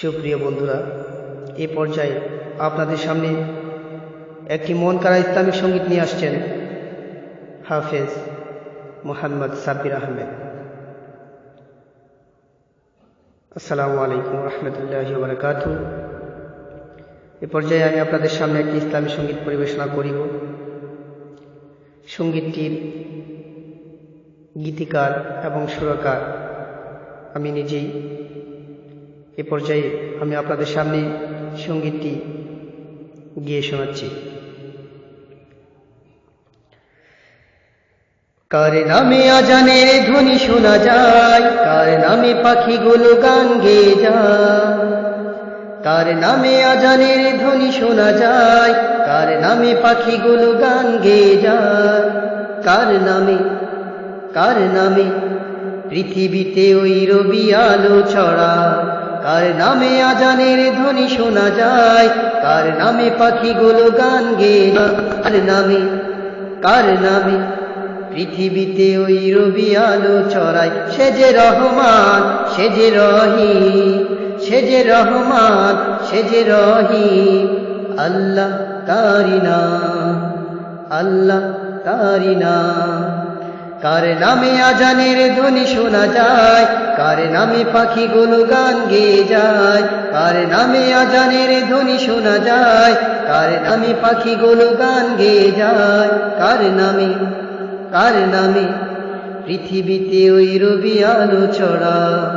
সুপ্রিয় বন্ধুরা, এ পর্যায়ে আপনাদের সামনে একটি মন কারা ইসলামিক সংগীত নিয়ে আসছেন হাফেজ মোহাম্মদ সাব্বির আহমেদ। আসসালামু আলাইকুম রহমতুল্লাহ বারকাত এ পর্যায়ে আমি আপনাদের সামনে একটি ইসলামী সংগীত পরিবেশনা করিব। সঙ্গীতটির গীতিকার এবং সুরকার আমি নিজেই এ পর্যায়ে আমি আপনাদের সামনে সঙ্গীতটি গিয়ে শোনাচ্ছি। কার নামে আজানের ধ্বনি শোনা যায়, কার নামে পাখিগুলো গান গেয়ে যায়, কার নামে আজানের ধ্বনি শোনা যায়, কার নামে পাখিগুলো গান গেয়ে যায়, কার নামে কার নামে পৃথিবীতে ওই রবি আলো ছড়া কার নামে আজানের ধ্বনি শোনা যায়? কার নামে পাখিগুলো গান গেয়ে কার নামে? কার নামে? পৃথিবীতে ওই রবি আলো ছড়ায়। সে যে রহমান, সে যে রহি সে যে রহমান, সে যে রহি আল্লাহ তারিনা আল্লাহ তারিনা কার নামে আজানের ধ্বনি শোনা যায়? কার নামে পাখি পাখিগুলো গান গেয়ে যায়? কার নামে আজানের ধ্বনি শোনা যায়? কার নামে পাখিগুলো গান গেয়ে যায়? কার নামে কার নামে পৃথিবীতে ওই রবি আলো ছড়া?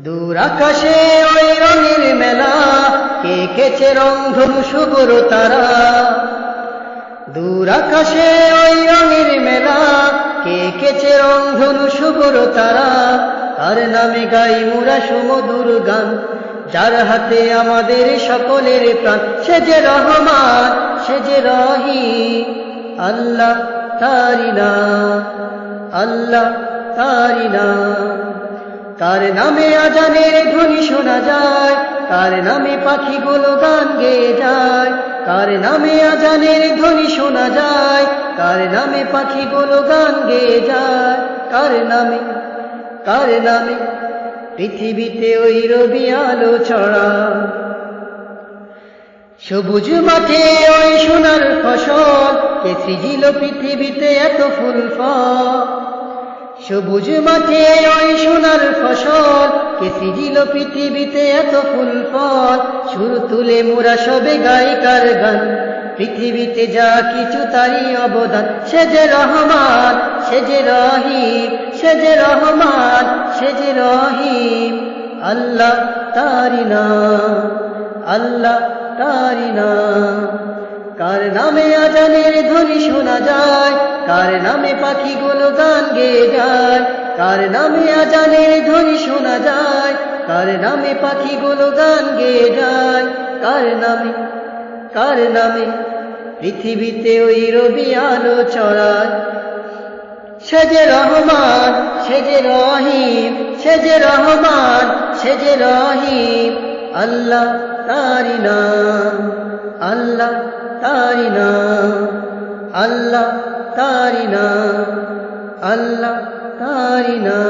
দূর আকাশে ওই রঙের মেলা, কে কেছে রং ধনু শুভর তারা? দূর আকাশে ওই শুভর তারা, তার নামে গাই মুরা সুমধুর গান। যার হাতে আমাদের সকলের প্রাণ, সে যে রহমান, সে যে রহি, আল্লাহ তারি না আল্লাহ তারি না তার নামে আজানের শোনা যায়, কার নামে পাখিগুলো গান গেয়ে যায়, কার নামে আজানের ধ্বনি শোনা যায়, কার নামে পাখিগুলো গান গেয়ে যায়, কার নামে কার নামে পৃথিবীতে ওই রবি আলো ছড়া সবুজ মাঠে ওই সোনার ফসল, কে সৃজিল পৃথিবীতে এত ফুল ফল? সবুজ মাঠে ওই সোনার ফসল কে সৃজিল পৃথিবীতে এত ফুল ফল সুর তুলে মোরা সবে গায়িকার গান। পৃথিবীতে যা কিছু তারই অবদান। সে যে রহমান, সে যে রহিম, সে যে রহমান, সে যে রহিম। আল্লাহ তারিনা আল্লাহ তারিনা কার নামে আজানের ধ্বনি শোনা যায়? কার নামে পাখিগুলো গান গেয়ে যায়? কার নামে আজানের ধ্বনি শোনা যায়? কার নামে পাখিগুলো গান গেয়ে যায়? কার নামে কার নামে পৃথিবীতে ওই রবি আলো ছড়ায়? সে যে রহমান, সে যে রহিম, সে যে রহমান, সে যে রহিম, আল্লাহ তারিনা আল্লাহ তারিনা আল্লাহ তারিনা আল্লাহ তারিনা